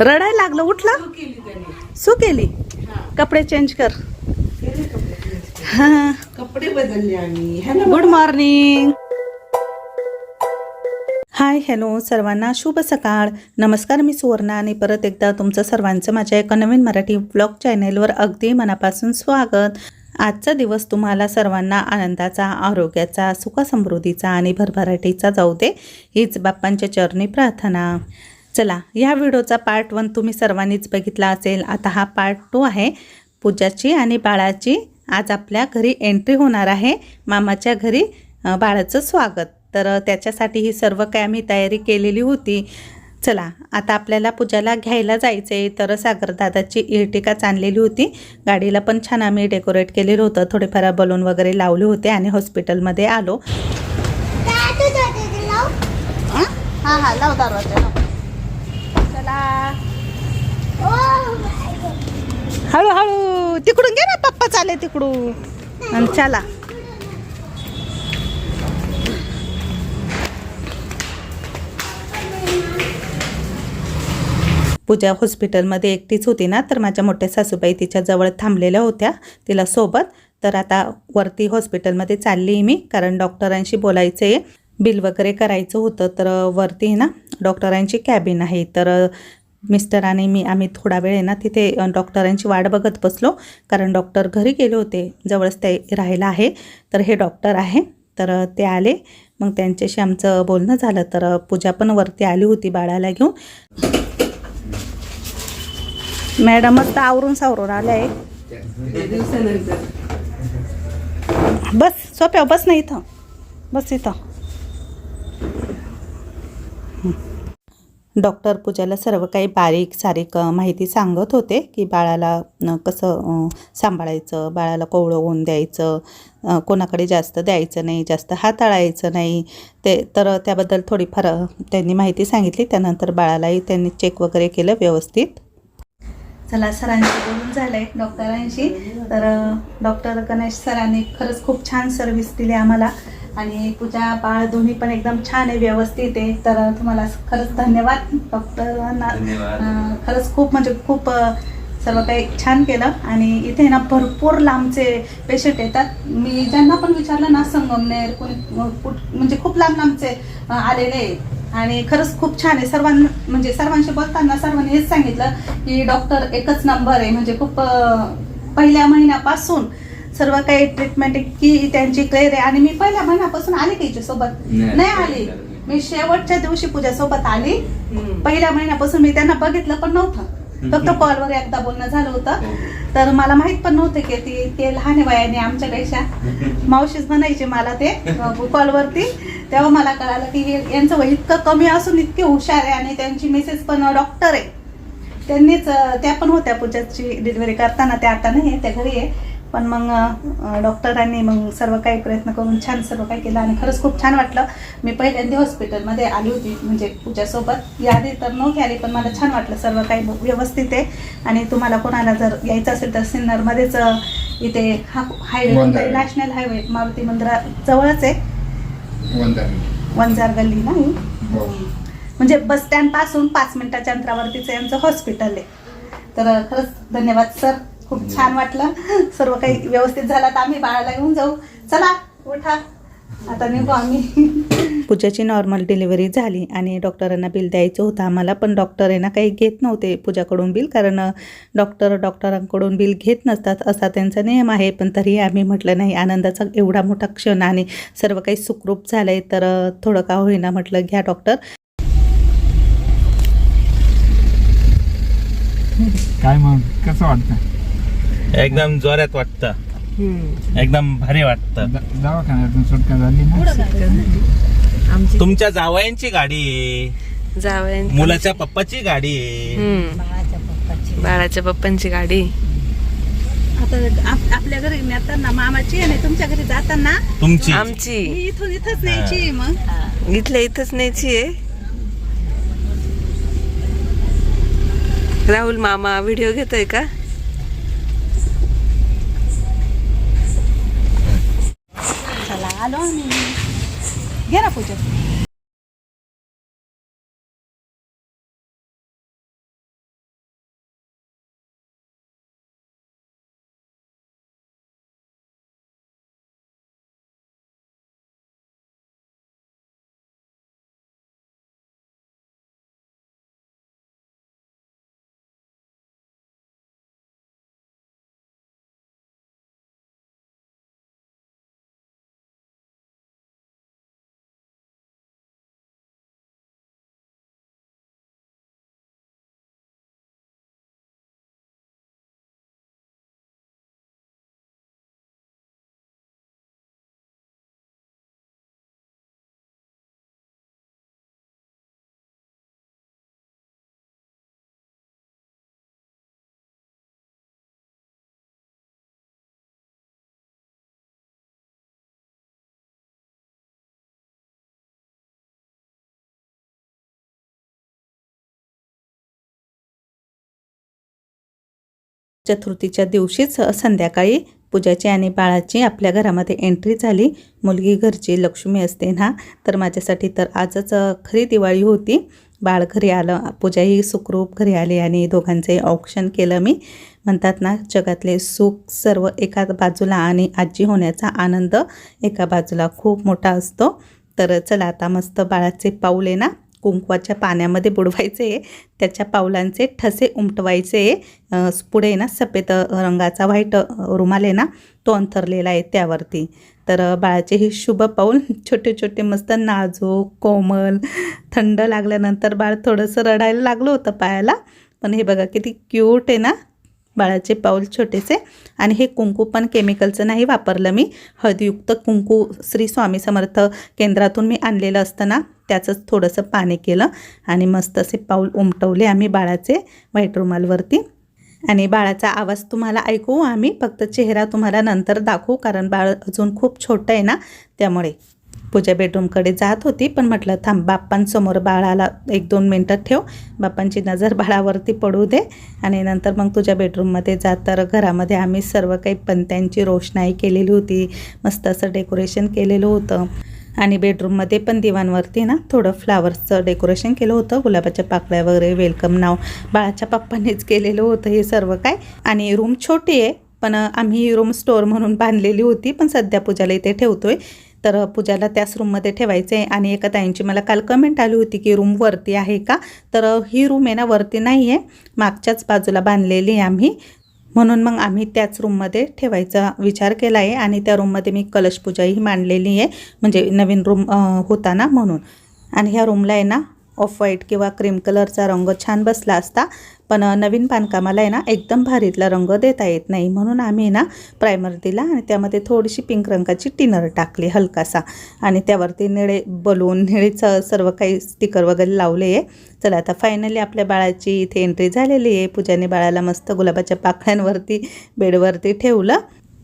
रडायला लागलं उठला? सू केली? कपडे चेंज कर. कपडे हा. कपडे बदलले आम्ही. गुड मॉर्निंग हाय हॅलो सर्वांना शुभ सकाळ. नमस्कार मी सुवर्णा आणि परत एकदा तुमचं सर्वांचं माझ्या एका नवीन मराठी ब्लॉग चॅनेलवर अगदी मनापासून स्वागत. आजचा दिवस तुम्हाला सर्वांना आनंदाचा आरोग्याचा सुखसमृद्धीचा आणि भरभराटीचा जाऊ दे. हीच बाप्पांच्या चरणी प्रार्थना. चला ह्या व्हिडिओचा पार्ट वन तुम्ही सर्वांनीच बघितला असेल. आता हा पार्ट टू आहे. पूजाची आणि बाळाची आज आपल्या घरी एंट्री होणार आहे. मामाच्या घरी बाळाचं स्वागत. तर त्याच्यासाठी ही सर्व काय आम्ही तयारी केलेली होती. चला आता आपल्याला पूजाला घ्यायला जायचं आहे तर सागरदादाची इर्टिकाच आणलेली होती. गाडीला पण छान आम्ही डेकोरेट केलेलं होतं. थोडेफार बलून वगैरे लावले होते आणि हॉस्पिटलमध्ये आलो. हां हां लाव दरवाजा हळूहळू तिकडून घे ना पप्पा चाले तिकडून. आणि चला. पूजा हॉस्पिटलमध्ये एकटीच होती ना तर माझ्या मोठ्या सासूबाई तिच्या जवळ थांबलेल्या होत्या तिला सोबत. तर आता वरती हॉस्पिटलमध्ये चालली मी कारण डॉक्टरांशी बोलायचं आहे बिल वगैरे करायचं होतं तर वरती ना डॉक्टरांची कॅबिन आहे. तर मिस्टर आणि मी आम्ही थोडा वेळ आहे ना तिथे डॉक्टरांची वाट बघत बसलो. कारण डॉक्टर घरी गेले होते जवळच ते राहायला आहे. तर हे डॉक्टर आहे. तर ते आले. मग त्यांच्याशी आमचं बोलणं झालं. तर पूजा पण वरती आली होती बाळाला घेऊन. मॅडम तर आवरून सावरून आलं आहे बस सोप्या बस ना इथं. बस इथं. डॉक्टर पूजाला सर्व काही बारीक सारीक माहिती सांगत होते की बाळाला कसं सांभाळायचं बाळाला कोवळं होऊन द्यायचं कोणाकडे जास्त द्यायचं नाही जास्त हाताळायचं नाही. ते तर त्याबद्दल थोडीफार त्यांनी माहिती सांगितली. त्यानंतर बाळालाही त्यांनी चेक वगैरे केलं व्यवस्थित. चला सरांशी बोलून झालंय डॉक्टरांशी. तर डॉक्टर गणेश सरांनी खरंच खूप छान सर्व्हिस दिली आम्हाला. आणि पूजा बाळ दोन्ही पण एकदम छान आहे व्यवस्थित आहे. तर तुम्हाला खरंच धन्यवाद. डॉक्टरांना खरंच खूप म्हणजे खूप सर्व काही छान केलं. आणि इथे ना भरपूर लांबचे पेशंट येतात. मी ज्यांना पण विचारलं ना संगमनेर कोणी म्हणजे खूप लांब लांबचे आलेले आहेत. आणि खरंच खूप छान आहे. सर्वांना म्हणजे सर्वांशी बोलताना सर्वांनी हेच सांगितलं की डॉक्टर एकच नंबर आहे. म्हणजे खूप पहिल्या महिन्यापासून सर्व काही ट्रीटमेंट इतकी त्यांची क्लिअर आहे. आणि मी पहिल्या महिन्यापासून आले की सोबत नाही, नाही आली. मी शेवटच्या दिवशी पूजा सोबत आली पहिल्या महिन्यापासून मी त्यांना बघितलं पण नव्हतं. फक्त कॉलवर एकदा बोलणं झालं होतं. तर मला माहीत पण नव्हतं की ती ते लहान आहे वयाने आमच्यापेक्षा मावशीच म्हणायचे मला ते कॉलवरती तेव्हा मला कळालं की हे यांचं वय इतकं कमी असून इतके हुशार आहे आणि त्यांची मिसेस पण डॉक्टर आहे. त्यांनीच त्या पण होत्या पूजाची डिलिव्हरी करताना. त्या आता नाही आहे त्या घरी आहे. पण मग डॉक्टरांनी मग सर्व काही प्रयत्न करून छान सर्व काही केलं आणि खरंच खूप छान वाटलं. मी पहिल्यांदा हॉस्पिटलमध्ये आली होती म्हणजे पूजासोबत. यादी तर नव्हती आली पण मला छान वाटलं सर्व काही व्यवस्थित आहे. आणि तुम्हाला कोणाला जर यायचं असेल तर सिन्नरमध्येच इथे हा हायवे. नॅशनल हायवे मारुती मंदिरा जवळच आहे. वंजार. गल्ली नाही हो? म्हणजे बस स्टँडपासून पाच मिनिटाच्या अंतरावरतीच यांचं हॉस्पिटल आहे. तर खरंच धन्यवाद सर. खूप छान वाटलं. सर्व काही व्यवस्थित झालं तर आम्ही बाळाला घेऊन जाऊ. चला उठा. आता निघू आम्ही. पूजाची नॉर्मल डिलिव्हरी झाली आणि डॉक्टरांना बिल द्यायचं होतं. आम्हाला पण डॉक्टर आहे ना काही घेत नव्हते पूजाकडून बिल कारण डॉक्टर डॉक्टरांकडून बिल घेत नसतात असा त्यांचा नियम आहे. पण तरीही आम्ही म्हटलं नाही आनंदाचा एवढा मोठा क्षण आणि सर्व काही सुखरूप झालं आहे तर थोडं का होईना म्हटलं घ्या डॉक्टर काय मग? कसं वाटतं एकदम जोरात वाटतं. एकदम भारी वाटतं. दवाखान्यातून सुटका झाली ना? आमची तुमच्या जावयांची गाडी. आहे. जावं मुलाच्या पप्पाची गाडी. आहे. बाळाच्या पप्पांची. गाडी. आता आप- आपल्या घरी नेताना मामाची आणि तुमच्या घरी जाताना तुमची. आमची. मी इथून इथंच न्यायची मग? इथल्या इथंच न्यायची आहे. राहुल मामा व्हिडिओ घेतोय का चला आलो आम्ही. घे ना पूजा. चतुर्थीच्या दिवशीच संध्याकाळी पूजाची आणि बाळाची आपल्या घरामध्ये एंट्री झाली. मुलगी घरची लक्ष्मी असते ना. तर माझ्यासाठी तर आजच खरी दिवाळी होती. बाळ घरी आलं पूजाही सुखरूप घरी आली आणि दोघांचे ऑप्शन केलं मी. म्हणतात ना जगातले सुख सर्व एका बाजूला आणि आजी होण्याचा आनंद एका बाजूला खूप मोठा असतो. तर चला आता मस्त बाळाचे पाऊल आहे ना. कुंकवाच्या पाण्यामध्ये बुडवायचे त्याच्या पावलांचे ठसे उमटवायचे. पुढे ना सफेद रंगाचा व्हाईट रुमाल आहे ना तो अंथरलेला आहे त्यावरती. तर बाळाचे हे शुभ पाऊल छोटे छोटे मस्त नाजूक कोमल थंड लागल्यानंतर बाळ थोडंसं रडायला लागलं होतं पायाला. पण हे बघा किती क्यूट आहे ना बाळाचे पाऊल छोटेसे. आणि हे कुंकू पण केमिकलचं नाही वापरलं मी. हळदीयुक्त कुंकू श्री स्वामी समर्थ केंद्रातून मी आणलेलं असतं ना त्याचंच थोडंसं पाणी केलं आणि मस्त असे पाऊल उमटवले आम्ही बाळाचे व्हाईट रुमालवरती आणि बाळाचा आवाज तुम्हाला ऐकू आम्ही फक्त चेहरा तुम्हाला नंतर दाखवू कारण बाळ अजून खूप छोटं आहे ना त्यामुळे. पूजा बेडरूमकडे जात होती पण म्हटलं थांब बाप्पांसमोर बाळाला एक दोन मिनटं ठेव बाप्पांची नजर बाळावरती पडू दे. आणि नंतर मग तुझ्या बेडरूममध्ये जात तर घरामध्ये आम्ही सर्व काही पंत्यांची रोषणाई केलेली होती मस्त असं डेकोरेशन केलेलं होतं. आणि बेडरूममध्ये पण दिवाणवरती ना थोडं फ्लावर्सचं डेकोरेशन केलं होतं. गुलाबाच्या पाकळ्या वगैरे वेलकम नाव बाळाच्या पप्पांनीच केलेलं होतं हे सर्व काय. आणि रूम छोटी आहे पण आम्ही रूम स्टोअर म्हणून बांधलेली होती पण सध्या पूजाला इथे ठेवतोय. तर पूजाला त्याच रूममध्ये ठेवायचं आहे आणि एका ताईंची मला काल कमेंट आली होती की रूम वरती आहे का? तर ही रूम आहे ना वरती नाही आहे मागच्याच बाजूला बांधलेली आहे आम्ही. म्हणून मग आम्ही त्याच रूममध्ये ठेवायचा विचार केला आहे आणि त्या रूममध्ये मी कलशपूजाही मांडलेली आहे म्हणजे नवीन रूम होता ना म्हणून. आणि ह्या रूमला आहे ना ऑफ व्हाईट किंवा क्रीम कलरचा रंग छान बसला असता पण नवीन बांधकामाला आहे ना एकदम भारीतला रंग देता येत नाही. म्हणून आम्ही ना प्रायमर दिला आणि त्यामध्ये थोडीशी पिंक रंगाची टिनर टाकली हलकासा. आणि त्यावरती निळे बलून निळेचं सर्व काही स्टिकर वगैरे लावले आहे. चला आता फायनली आपल्या बाळाची इथे एंट्री झालेली आहे. पूजाने बाळाला मस्त गुलाबाच्या पाकळ्यांवरती बेडवरती ठेवलं.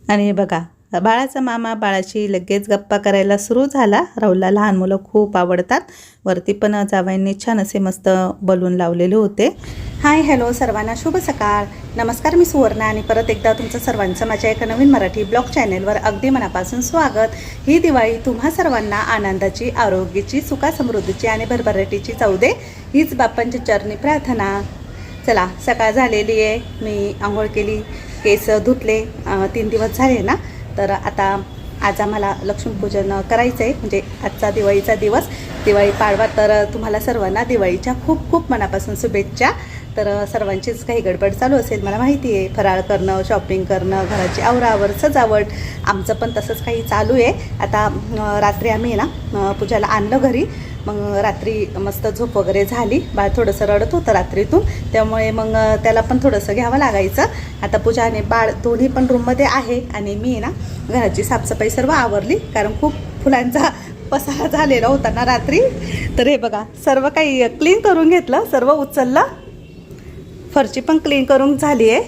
आणि बघा बाळाचा मामा बाळाशी लगेच गप्पा करायला सुरू झाला. राहुलला लहान मुलं खूप आवडतात. वरती पण जावयांनी छान असे मस्त बलून लावलेले होते. हाय हॅलो सर्वांना शुभ सकाळ. नमस्कार मी सुवर्णा आणि परत एकदा तुमचं सर्वांचं माझ्या एका नवीन मराठी ब्लॉग चॅनेलवर अगदी मनापासून स्वागत. ही दिवाळी तुम्हा सर्वांना आनंदाची आरोग्याची सुखासमृद्धीची आणि भरभराटीची जाऊ दे. हीच बाप्पांची चरणी प्रार्थना. चला सकाळ झालेली आहे. मी आंघोळ केली केस धुतले. तीन दिवस झाले ना? तर आता आज आम्हाला लक्ष्मीपूजन करायचं आहे म्हणजे आजचा दिवाळीचा दिवस. दिवाळी पाडवा तर तुम्हाला सर्वांना दिवाळीच्या खूप खूप मनापासून शुभेच्छा. तर सर्वांचीच काही गडबड चालू असेल मला माहिती आहे. फराळ करणं शॉपिंग करणं घराची आवरावर सजावट आमचं पण तसंच काही चालू आहे. आता रात्री आम्ही ना पूजाला आणलं घरी. मग रात्री मस्त झोप वगैरे झाली. बाळ थोडंसं रडत होतं रात्रीतून. त्यामुळे मग त्याला पण थोडंसं घ्यावं लागायचं. आता पूजा आणि बाळ दोन्ही पण रूममध्ये आहे आणि मी ना घराची साफसफाई सर्व आवरली. कारण खूप फुलांचा पसारा झालेला होता ना रात्री. तर हे बघा सर्व काही क्लीन करून घेतलं सर्व उचललं. फरची पण क्लीन करून झाली आहे.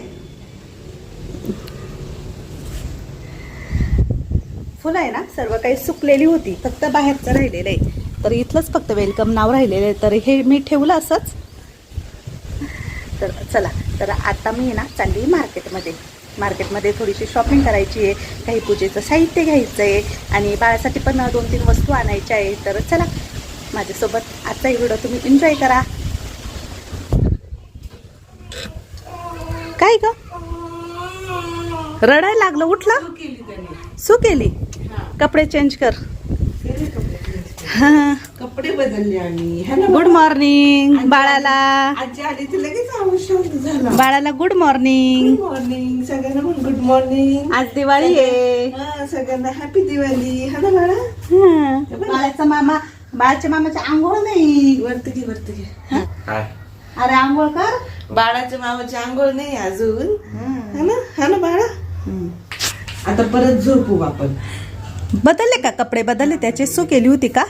फुलं आहे ना सर्व काही सुकलेली होती फक्त बाहेरचं राहिलेलं आहे. तर इथलंच फक्त वेलकम नाव राहिलेलं आहे. तर हे मी ठेवलं असंच. तर चला तर आता मी ना चालली मार्केटमध्ये. मार्केटमध्ये थोडीशी शॉपिंग करायची आहे काही पूजेचं साहित्य घ्यायचं आहे आणि बाळासाठी पण दोन तीन वस्तू आणायच्या आहे तर चला माझ्यासोबत आजचा व्हिडिओ तुम्ही एन्जॉय करा. काय ग? रडायला लागलं उठलं? सू केली कपडे चेंज कर. कपडे. हां बदलले आम्ही. गुड मॉर्निंग बाळाला. बाळाला गुड मॉर्निंग गुड मॉर्निंग सगळ्यांना गुड मॉर्निंग आज दिवाळी आहे. हा सगळ्यांना हॅपी दिवाळी. हा ना बाळा? हं. बाळाचा मामा बाळाच्या मामाच्या आंघोळ नाही. वरती घे वरती घे. अरे आंघोळ कर. बाळाच्या मामाची आंघोळ नाही अजून. हा ना? हा ना बाळा? आता परत झोपू आपण. बदलले का कपडे? बदलले? त्याची सू केली होती का?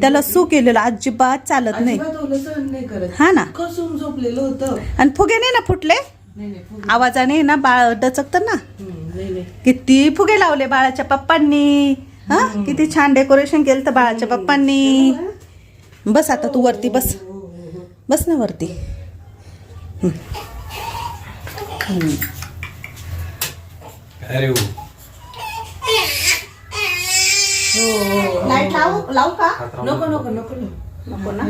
त्याला सू केलेलं अजिबात चालत नाही. अजिबात ओलं सहन नाही करत. हा ना. कसून झोपलेलं होतं. आणि फुगे नाही ना फुटले? नाही नाही फुगे. आवाजाने ना बाळ डचकत ना किती फुगे लावले बाळाच्या पप्पांनी. हा? किती छान डेकोरेशन केलं तर बाळाच्या पप्पांनी. बस आता तू वरती बस. बस ना वरती. हं. हं. अरे लाइट लावू? लावू का? नको नको नको. नको ना?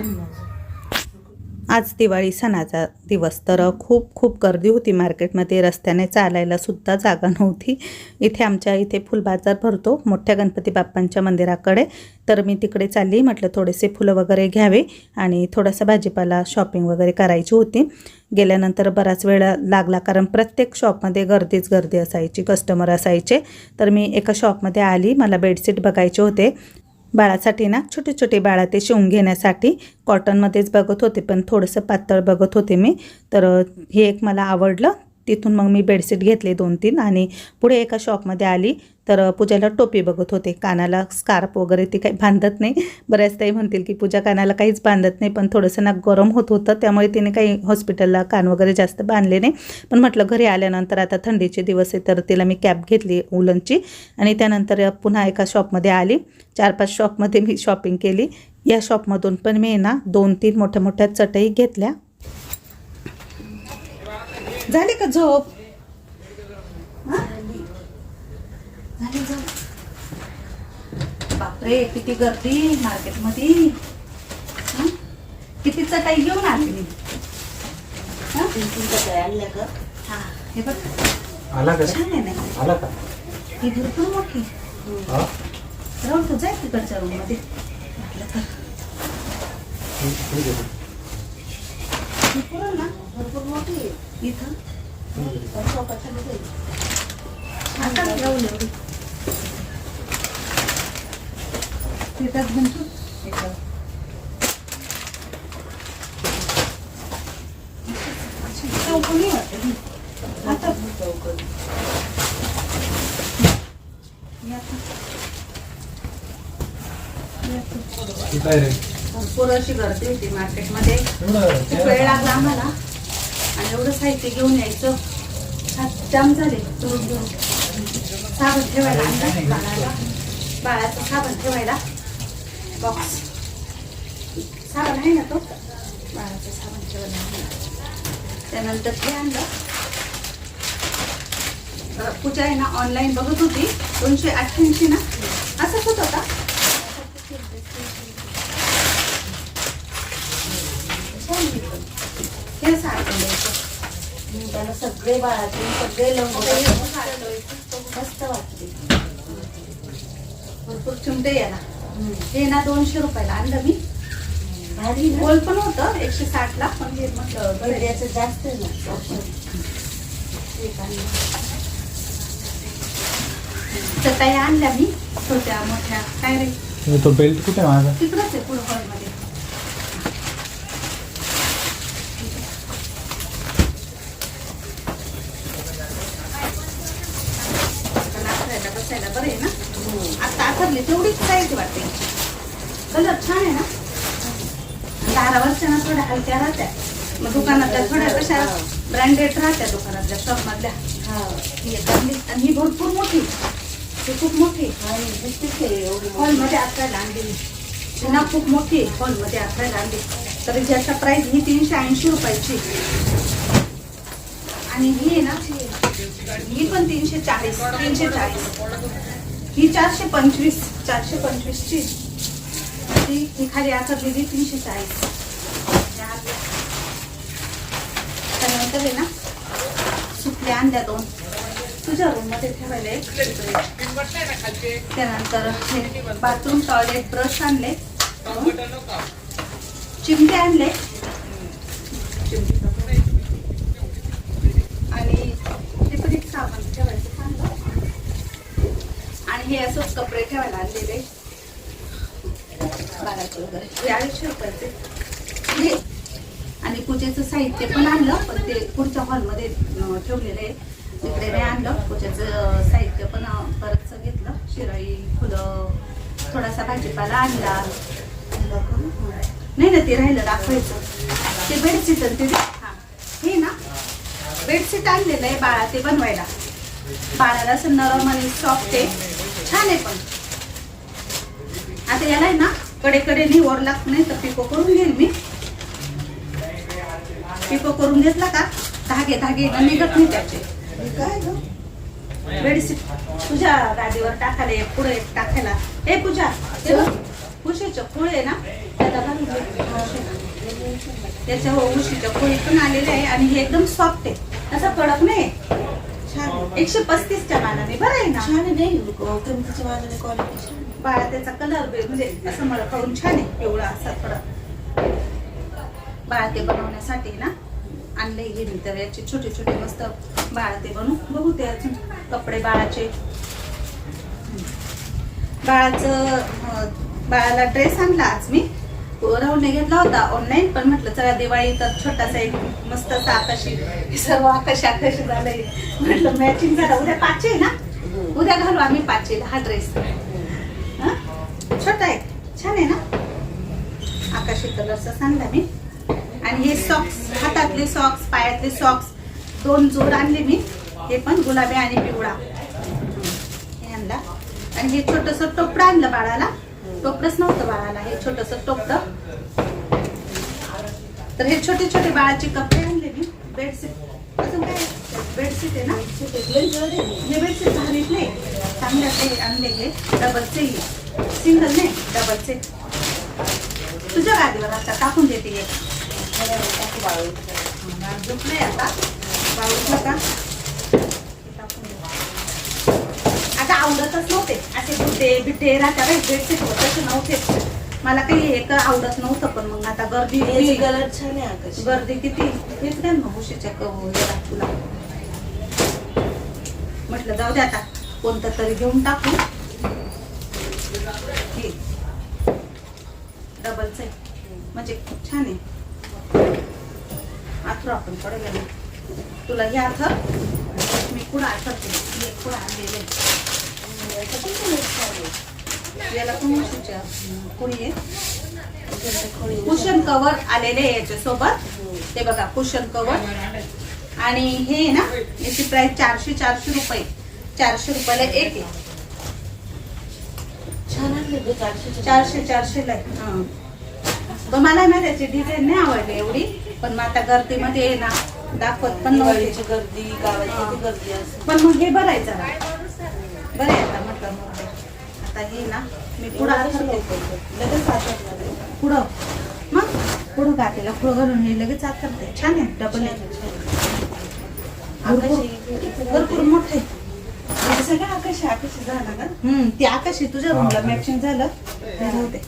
आज दिवाळी सणाचा दिवस. तर खूप खूप गर्दी होती मार्केटमध्ये. रस्त्याने चालायलासुद्धा जागा नव्हती. इथे आमच्या इथे फुलबाजार भरतो मोठ्या गणपती बाप्पांच्या मंदिराकडे. तर मी तिकडे चालली म्हटलं थोडेसे फुलं वगैरे घ्यावे आणि थोडासा भाजीपाला शॉपिंग वगैरे करायची होती. गेल्यानंतर बराच वेळ लागला कारण प्रत्येक शॉपमध्ये गर्दीच गर्दी असायची कस्टमर असायचे. तर मी एका शॉपमध्ये आली मला बेडशीट बघायचे होते. बाळासाठी ना छोटे छोटे बाळा ते शिवून घेण्यासाठी कॉटनमध्येच बघत होते पण थोडंसं पातळ बघत होते मी. तर हे एक मला आवडलं. तिथून मग मी बेडशीट घेतले दोन तीन आणि पुढे एका शॉपमध्ये आली. तर पूजाला टोपी बघत होते. कानाला स्कार्प वगैरे ती काही बांधत नाही. बऱ्याचदाही म्हणतील की पूजा कानाला काहीच बांधत नाही पण थोडंसं ना गरम होत होतं त्यामुळे तिने काही हॉस्पिटलला कान वगैरे जास्त बांधले नाही. पण म्हटलं घरी आल्यानंतर आता थंडीचे दिवस आहे तर तिला मी कॅब घेतली उलनची. आणि त्यानंतर पुन्हा एका शॉपमध्ये आली. चार पाच शॉपमध्ये मी शॉपिंग केली. या शॉपमधून पण मी ना दोन तीन मोठ्या मोठ्या चटई घेतल्या. झाली का झोप? हा? झाली झोप? बापरे किती गर्दी मार्केटमध्ये? किती चटाई घेऊन आली मी. आणल्या का हा हे बघ. आला का? छान आहे ना? आला का? ही भरपूर मोठी? राहून तू जाय तिकडच्या. ही पुरण ना भरपूर मोठी आहे. इथं. चौकोनी वाटते. आता भरपूर अशी गर्दी होती मार्केटमध्ये वेळ लागला आम्हाला. एवढं साहित्य घेऊन यायचं. हात जाम झाले. दुरून घेऊन साबण ठेवायला आणला. बाळाला. बाळाचं साबण ठेवायला. बॉक्स साबण आहे ना तो? बाळाचं साबण ठेवायला त्यानंतर ते आणलं. पूजा आहे ना ऑनलाईन बघत होती. दोनशे अठ्ठ्याऐंशी ना? असंच होत होता. हे सारखं त्याला सगळे बाळाचे सगळे लंगोट मस्त वाटते भरपूर चिमटे याला हे ना दोनशे रुपयाला आणलं मी. भारी गोल पण होतं एकशे साठ ला पण हे म्हटलं. गड्याचं जास्त आहे ना. एक आणलं. चटाई आणल्या मी छोट्या मोठ्या. काय रे? तो बेल्ट कुठे आहे माझा? तिकडच आहे पुढं हॉलमध्ये नाचायला आहे ना? आता आखरली तेवढीच साईज वाटते. कलर छान आहे ना? दहा वर्षांना थोड्या हलक्या राहत्या. मग दुकानातल्या थोड्या कशा ब्रँडेड राहत्या दुकानातल्या शॉप मधल्या आणि ही भरपूर मोठी. ती खूप मोठी. आणि हॉलमध्ये आकायला आणली मी. ना खूप मोठी. आहे हॉलमध्ये आकायला आणली तर ज्याचा प्राईस ही तीनशे ऐंशी रुपयाची. आणि ही आहे ना ही पण तीनशे चाळीस तीनशे चाळीस. ही चारशे पंचवीस चारशे पंचवीसची. ती ही खाली आकारलेली तीनशे चाळीस. त्यानंतर आहे ना सुटल्या आणल्या दोन. तुझ्या रूममध्ये ठेवायला एक त्यानंतर बाथरूम टॉयलेट ब्रश आणले. चिमटे आणले आणि हे पण एक साबण ठेवायचं चांगलं आणि हे असंच कपडे ठेवायला आणलेले. बाळाचे वगैरे. हे अडीचशे रुपयाचे आणि पूजेचं साहित्य पण आणलं पण ते पुढच्या हॉलमध्ये ठेवलेले ठेवलेलं आहे. तिकडे नाही आणलं. पूजेचं साहित्य पण अं, घेतलं. शिराई फुलं थोडासा भाजीपाला आणला. नाही ना ते राहिलं दाखवायचं. ते बेडशीट आणि ते हां. हे ना बेडशीट आणलेलं आहे बाळा ते बनवायला. बाळाला असं नरम आणि सॉफ्ट आहे. छान आहे पण. आता याला आहे ना कडे कडे वर लागत नाही तर पिको करून घेईल मी. पिको करून घेतला का? धागे धागे निघत नाही त्याचे. काय ग? बेडशीट. तुझ्या गादीवर टाकायला एक पुढे एक टाकायला. हे पूजा ते बघ, आहे ना त्याला त्याच्या हो उशीच्या खोळी पण आलेले आहे आणि हे एकदम सॉफ्ट आहे. असं कडक नाही छान. एकशे पस्तीसच्या मानाने. बरं आहे ना? छान आहे नाही किमतीच्या मानाने क्वालिटी छान आहे. बाळा त्याचा कलर म्हणजे असं मला खाऊन छान आहे. एवढा असा थोडा. बाळा ते बनवण्यासाठी ना आणले घे मी तर. याचे छोटे छोटे मस्त बाळा ते बनवू. बघू ते अजून कपडे बाळाचे. हम्म. बाळाचं अं, बाळाला ड्रेस आणला आज मी. राहुलने घेतला होता ऑनलाईन पण म्हटलं चला दिवाळी तर छोटासा एक मस्त असा आकाशी सर्व आकाशी आकाशी झालंय. म्हटलं मॅचिंग झाला. उद्या पाचशे आहे ना? उद्या घालू आम्ही पाचशे हा ड्रेस हा? छोटा आहे. छान आहे ना? आकाशी कलरचा सांगला मी. आणि हे सॉक्स हातातले सॉक्स पायातले सॉक्स दोन जोड आणले मी. हे पण गुलाबी आणि पिवळा. हे आणला. आणि हे छोटस टोपडं आणलं बाळाला. टोपडंच नव्हतं बाळाला हे छोटस टोपडं तर हे छोटे छोटे बाळाचे कपडे आणले मी बेडशीट. अजून काय? बेडशीट आहे ना? हे बेडशीट भारीत नाही. चांगलं ते आणले हे. डबलचे सिंगल नाही डबलचे तुझ्या गादीवर आता टाकून देते हे बाळ. झोपलंय आता. बाळ उठलं का हे टाकून दे. आता आवडतच नव्हते असे बुड्डे बिड्डे राहत्या बेडशीट तसे नव्हते. मला काही हे तर आवडत नव्हतं पण मग आता गर्दी होती. कलर छान आहे आकाश. गर्दी किती हेच काय मग उशीच्या तुला? म्हटलं जाऊ दे आता. कोणतं तरी घेऊन टाकू. डबलच आहे म्हणजे खूप छान आहे. आथर आपण पडेल तुला हे आथर मी कुठं आथरते हे कुठं आणलेले पण कोणी कुशन कवर आलेले आहे याच्यासोबत. ते बघा कुशन कवर. आणि हे ना याची प्राइस चारशे चारशे रुपये. चारशे रुपयाला एक चारशे चारशे. चारशे ला आहे. हं. पण मला ना त्याची डिझाईन नाही आवडली एवढी. पण मग आता गर्दीमध्ये ना दाखवत पण गर्दी किती गर्दी पण मग हे जरा. बरं आहे आता म्हटलं मग आता हे ना. मी पुढं आथरते लगेच आहे. पुढं. मग? पुढं गाठीला पुढं घालून हे लगेच आथरते छान आहे. डबल आहे. भरपूर. मोठे हे सगळं आकाश आकाशी झाला का? हम्म ती आकाशी तुझ्या रूमला मॅचिंग झालं. ते राहू दे.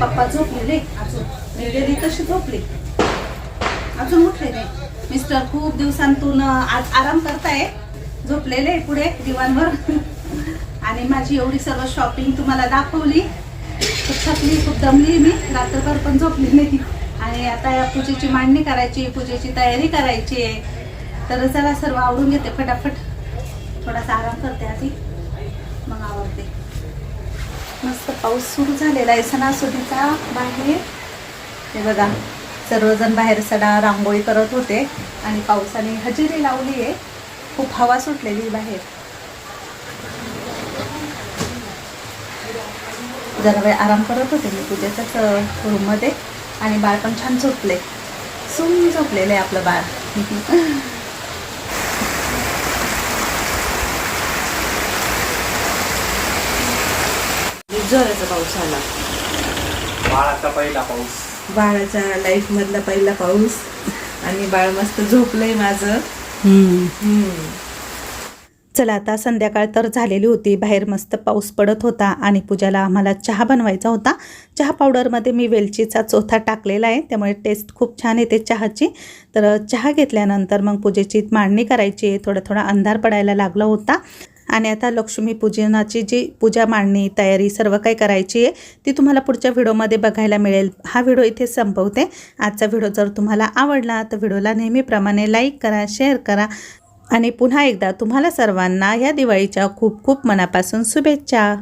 पप्पा झोपलेले. अजून. मी गेली तशी झोपली. अजून उठले नाही मिस्टर खूप दिवसांतून आज आराम करताय. झोपलेले पुढे दिवाणवर आणि माझी एवढी सर्व शॉपिंग तुम्हाला दाखवली. खूप थकली खूप दमली मी. रात्रभर पण झोपली नाही. आणि आता या पूजेची मांडणी करायची पूजेची तयारी करायची. आहे तर चला सर्व आवडून घेते फटाफट. थोडासा आराम करते आधी. मग आवडते मस्त पाऊस सुरू झालेला आहे. सणासुदीचा बाहेर. हे बघा. सर्वजण बाहेर सडा रांगोळी करत होते आणि पावसाने हजेरी लावली आहे. खूप हवा सुटलेली आहे बाहेर. जरा वेळ आराम करत होते मी पूजेच्याच रूममध्ये आणि बाळ पण छान झोपले. सून झोपलेलं आहे आपलं बाळ. जोराचा पाऊस आला. बाळाचा पहिला पाऊस. बाळाच्या लाईफ मधला पहिला पाऊस. आणि बाळ मस्त झोपलंय माझं. चला आता संध्याकाळ तर झालेली होती. बाहेर मस्त पाऊस पडत होता आणि पूजाला आम्हाला चहा बनवायचा होता. चहा पावडरमध्ये मी वेलचीचा चोथा टाकलेला आहे. त्यामुळे टेस्ट खूप छान येते चहाची. तर चहा घेतल्यानंतर मग पूजेची मांडणी करायची. थोडा थोडा अंधार पडायला लागला होता. आणि आता लक्ष्मी पूजनाची जी पूजा मांडणी तयारी सर्व काही करायची आहे ती तुम्हाला पुढच्या व्हिडिओमध्ये बघायला मिळेल. हा व्हिडिओ इथे संपवते. आजचा व्हिडिओ जर तुम्हाला आवडला तर व्हिडिओला नेहमीप्रमाणे लाईक करा शेअर करा आणि पुन्हा एकदा तुम्हाला सर्वांना या दिवाळीच्या खूप खूप मनापासून शुभेच्छा.